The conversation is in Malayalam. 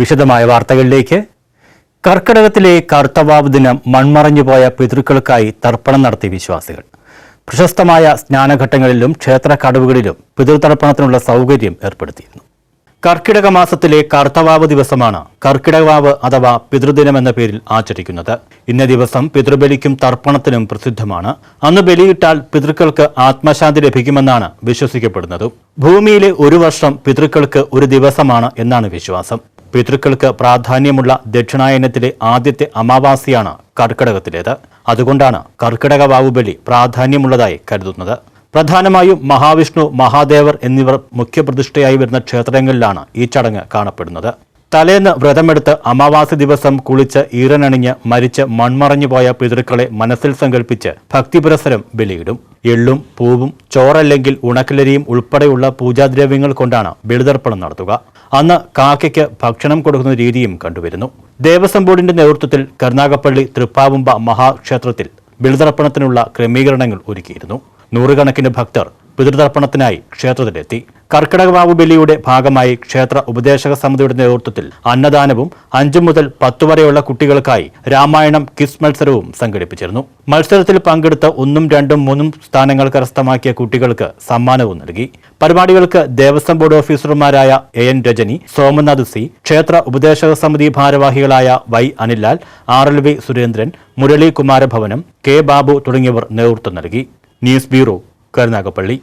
വിശദമായ വാർത്തകളിലേക്ക്. കർക്കിടകത്തിലെ കർത്തവാവ് ദിനം മൺമറഞ്ഞുപോയ പിതൃക്കൾക്കായി തർപ്പണം നടത്തി വിശ്വാസികൾ. പ്രശസ്തമായ സ്നാനഘട്ടങ്ങളിലും ക്ഷേത്ര കടവുകളിലും പിതൃതർപ്പണത്തിനുള്ള സൗകര്യം ഏർപ്പെടുത്തിയിരുന്നു. കർക്കിടക മാസത്തിലെ കർത്തവാവ് ദിവസമാണ് കർക്കിടകവാവ് അഥവാ പിതൃദിനം എന്ന പേരിൽ ആചരിക്കുന്നത്. ഇന്ന ദിവസം പിതൃബലിക്കും തർപ്പണത്തിനും പ്രസിദ്ധമാണ്. അന്ന് ബലിയിട്ടാൽ പിതൃക്കൾക്ക് ആത്മശാന്തി ലഭിക്കുമെന്നാണ് വിശ്വസിക്കപ്പെടുന്നത്. ഭൂമിയിലെ ഒരു വർഷം പിതൃക്കൾക്ക് ഒരു ദിവസമാണ് എന്നാണ് വിശ്വാസം. പിതൃക്കൾക്ക് പ്രാധാന്യമുള്ള ദക്ഷിണായനത്തിലെ ആദ്യത്തെ അമാവാസിയാണ് കർക്കിടകത്തിലേത്. അതുകൊണ്ടാണ് കർക്കിടക വാവുബലി പ്രാധാന്യമുള്ളതായി കരുതുന്നത്. പ്രധാനമായും മഹാവിഷ്ണു മഹാദേവർ എന്നിവർ മുഖ്യപ്രതിഷ്ഠയായി വരുന്ന ക്ഷേത്രങ്ങളിലാണ് ഈ ചടങ്ങ് കാണപ്പെടുന്നത്. തലേന്ന് വ്രതമെടുത്ത് അമാവാസി ദിവസം കുളിച്ച് ഈറനണിഞ്ഞ് മരിച്ച് മൺമറഞ്ഞുപോയ പിതൃക്കളെ മനസ്സിൽ സങ്കല്പിച്ച് ഭക്തിപുരസരം ബലിയിടും. എള്ളും പൂവും ചോറല്ലെങ്കിൽ ഉണക്കലരിയും ഉൾപ്പെടെയുള്ള പൂജാദ്രവ്യങ്ങൾ കൊണ്ടാണ് ബലിതർപ്പണം നടത്തുക. അന്ന് കാക്കയ്ക്ക് ഭക്ഷണം കൊടുക്കുന്ന രീതിയും കണ്ടുവരുന്നു. ദേവസ്വം ബോർഡിന്റെ നേതൃത്വത്തിൽ കരുനാഗപ്പള്ളി തൃപ്പാവുമ്പ മഹാക്ഷേത്രത്തിൽ ബലിതർപ്പണത്തിനുള്ള ക്രമീകരണങ്ങൾ ഒരുക്കിയിരുന്നു. നൂറുകണക്കിന് ഭക്തർ പിതൃതർപ്പണത്തിനായി ക്ഷേത്രത്തിലെത്തി. കർക്കിടകവാവു ബലിയുടെ ഭാഗമായി ക്ഷേത്ര ഉപദേശക സമിതിയുടെ നേതൃത്വത്തിൽ അന്നദാനവും അഞ്ചു മുതൽ പത്തു വരെയുള്ള കുട്ടികൾക്കായി രാമായണം കിസ് മത്സരവും സംഘടിപ്പിച്ചിരുന്നു. മത്സരത്തിൽ പങ്കെടുത്ത ഒന്നും രണ്ടും മൂന്നും സ്ഥാനങ്ങൾ കരസ്ഥമാക്കിയ കുട്ടികൾക്ക് സമ്മാനവും നൽകി. പരിപാടികൾക്ക് ദേവസ്വം ബോർഡ് ഓഫീസർമാരായ A N Rajani Somanath C ക്ഷേത്ര ഉപദേശക സമിതി ഭാരവാഹികളായ Y Anilal R L V Surendran Murali Kumarabhavanam K Babu തുടങ്ങിയവർ നേതൃത്വം നൽകി. News bureau Karunagappally